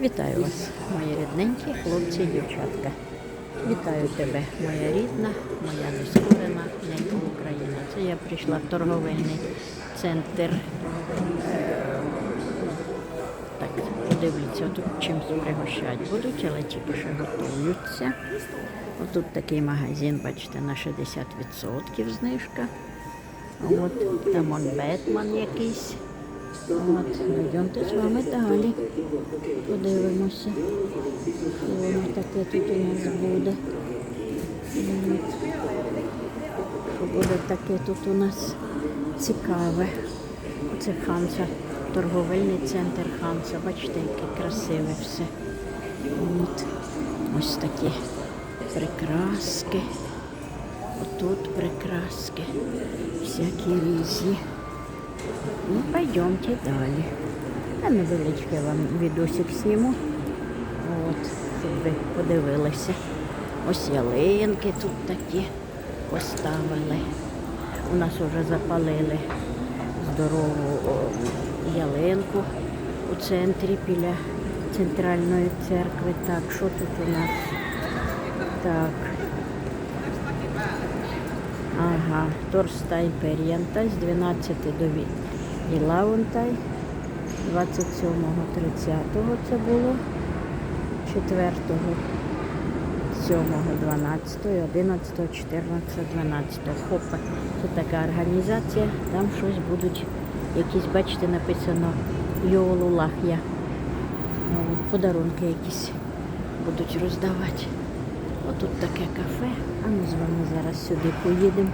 Вітаю вас, мої рідненькі хлопці і дівчатка. Вітаю тебе, моя рідна, моя нескорена ненька Україна. Це я прийшла в торговельний центр. Так, подивіться, тут чимось пригощати будуть, але тільки що готуються. Отут такий магазин, бачите, на 60% знижка. От там он Бетман якийсь. Йдемте з вами далі. Подивимося. І воно таке тут у нас буде. Що буде таке тут у нас цікаве. Оце Ханса, торговельний центр Ханса. Бачите, яке красиве все. От. Ось такі прикраски. Отут прикраски. Всякі різні. Ну, пойдемте далі. Я невеличкий вам відосик зніму. От, щоб ви подивилися. Ось ялинки тут такі поставили. У нас вже запалили здорову ялинку у центрі біля центральної церкви. Так, що тут у нас? Так. Ага, Торстай Перієнтай з 12 до 8. І Лаунтай 27.30 це було, 4 7, 12, 11, 14, 12. Хопа. Це така організація, там щось будуть, якісь, бачите, написано Йолулах'я. Подарунки якісь будуть роздавати. Отут таке кафе, а ми з вами зараз сюди поїдемо.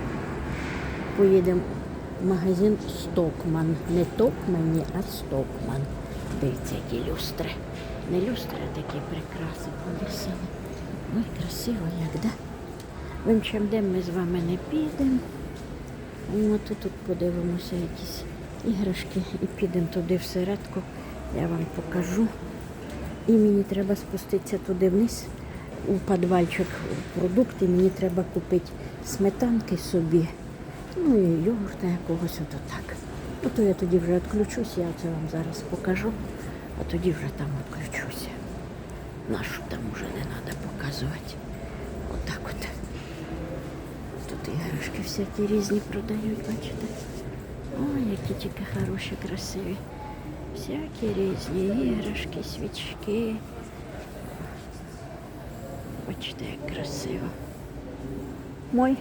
Поїдемо в магазин Стокман. Не Токмані, а Стокман. Дивіться, які люстри. Не люстри, а такі прикраси повісили. Ой, красиво як, да? В іншим день ми з вами не підемо. От тут подивимося якісь іграшки і підемо туди всередку. Я вам покажу. І мені треба спуститися туди вниз у підвальчик продукти. Мені треба купити сметанки собі. Ну і йогурта якогось ото так. Ото я тоді вже відключусь, я це вам зараз покажу, а тоді вже там відключуся. Нашу там вже не треба показувати. Отак от. Тут іграшки всякі різні продають, бачите? Ой, які тільки хороші, красиві. Всякі різні іграшки, свічки. Бачите, як красиво. Мой.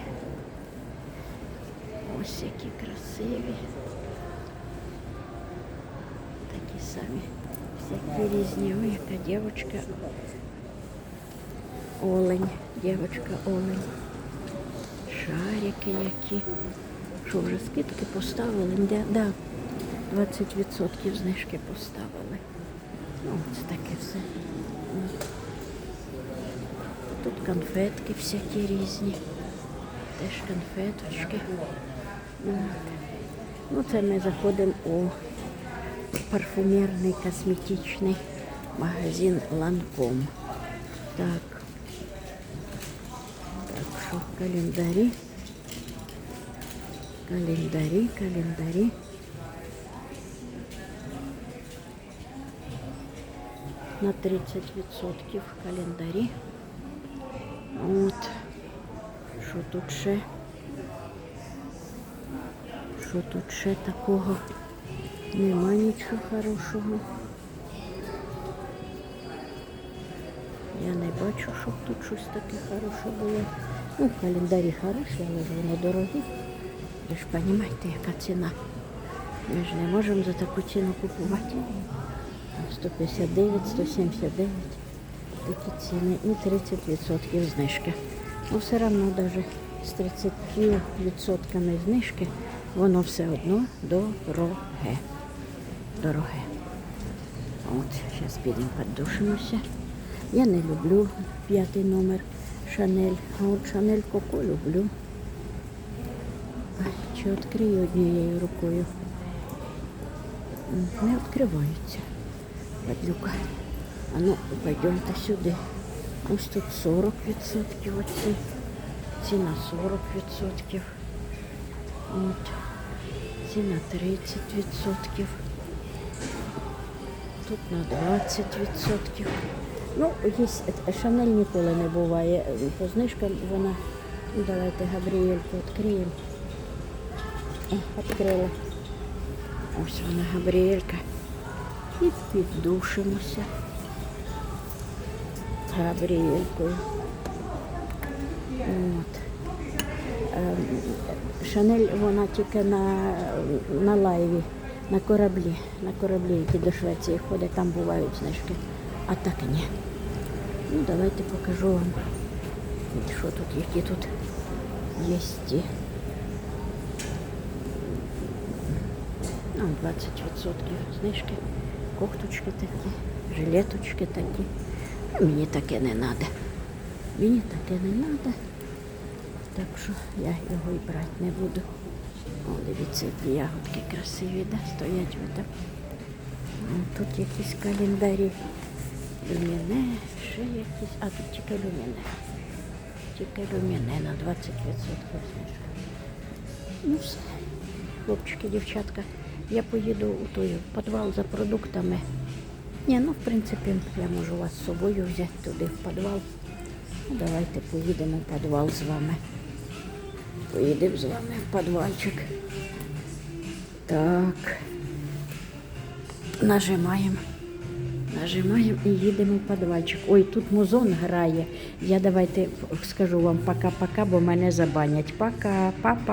Ось які красиві. Такі самі. Всякі різні. Ой, яка дівчинка. Олень. Дівчинка олень. Шарики які. Що вже скидки поставили? Да, да. 20% знижки поставили. Ну, це таке все. Тут конфетки всякі різні. Теж конфеточки. Ну, це ми заходимо у парфумерний косметичний магазин Ланком. Так. Так, що календарі. Календарі, календарі. На 30% календарі. От. Що тут ще? Що тут ще такого? Нема нічого хорошого. Я не бачу, щоб тут щось таке хороше було. Ну, календарі хороші, але ж вони дорогі. Ви ж розумієте, яка ціна. Ми ж не можемо за таку ціну купувати. 159, 179 такі ціни і 30% знижки. Ну, все одно навіть з 30% знижки воно все одно дороге. Дороге. От, зараз підемо піддушимося. Я не люблю п'ятий номер Шанель, а от Шанель Коко люблю. Чи відкрию однією рукою? Не відкривається. Падлюка. А ну, пойдемте сюди. Ось тут 40% оці. Ціна 40%. От. Ціна 30%. тут на 20%. Ну, є, Шанель ніколи не буває. По знижкам вона. Ну, давайте Габріельку відкриємо. Відкрила. Ось вона Габріелька. І піддушимося. Габріелькою. От. Ем, Шанель вона тільки на, на лайві, на кораблі, на кораблі, які до Швеції ходять, там бувають знижки. А так ні. Ну, давайте покажу вам, що тут, які тут є. Ну, 20% знижки, кофточки такі, жилеточки такі. Мені таке не треба. Мені таке не треба. Так що я його і брати не буду. О, дивіться, які ягодки красиві, да? стоять ви там. О, Тут якісь календарі. Люміне, ще якісь. А тут тільки люміне. Тільки люміне на 20% знижка. Ну все. Хлопчики, дівчатка, я поїду у той підвал за продуктами. Ні, ну в принципі, я можу вас з собою взяти туди в підвал. Ну, Давайте поїдемо в підвал з вами. Поїдемо з вами в підвальчик. Так. Нажимаємо. Нажимаємо і їдемо в підвальчик. Ой, тут музон грає. Я давайте скажу вам пока-пока, бо мене забанять. Пока, папа.